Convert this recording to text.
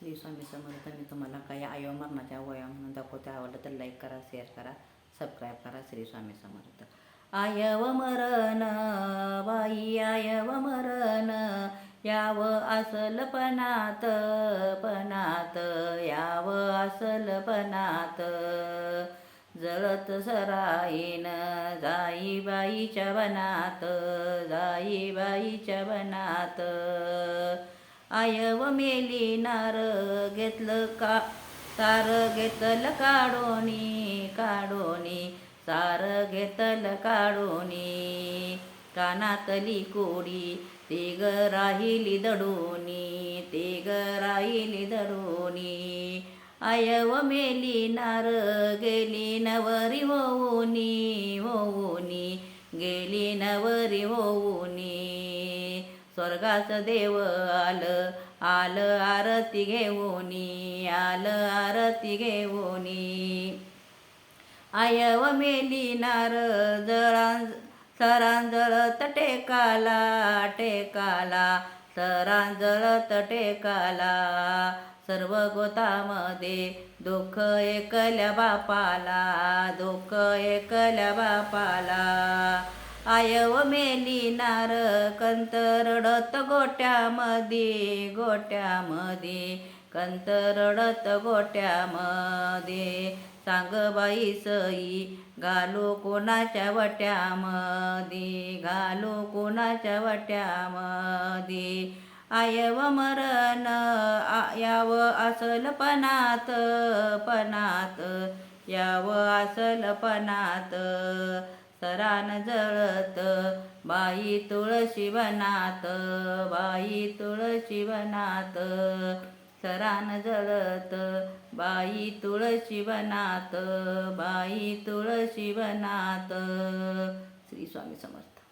श्री स्वामी समर्थ मी तुम्हाला काही आयो मरणाच्या वया म्हणून दाखवते. आवडलं तर लाईक करा शेअर करा सबस्क्राईब करा श्री स्वामी समर्थ. आयव मरण बाई आयव मरण याव असल पणात पणात याव असल पणात जळत सराईन जाई बाईच्या वनात जाई बाईच्या वनात. आयव मेली नार घेतलं का? सार घेतलं काढोनी काढोनी. सार घेतलं काढोनी. कानातली कोडी ते ग राहिली दडोनी ते ग राहिली दडोनी. आयव मेली नार गेली नवरी होऊनी होऊनी. गेली नवरी होऊनी. स्वर्गाचं देव आलं आलं आरती घेऊनी आलं आरती घेऊनी. आयव मेली नार जळां सरांजळत टेकाला टेकाला सरांजळत टेकाला सर्व गोतामध्ये दुःख एकल्या बापाला दुःख एकल्या बापाला. आयव मेली नार कंत रडत गोट्यामध्ये गोट्यामध्ये कंत रडत गोट्यामध्ये सांग बाई सई घालू कोणाच्या वट्यामध्ये घालू कोणाच्या वट्यामध्ये आयव मरण याव असल पणात पणात याव असल पणात सरान जळत बाई तुळशी वनात बाई तुळशी वनात. सरान जळत बाई तुळशी वनात बाई तुळशी वनात. श्री स्वामी समर्थ.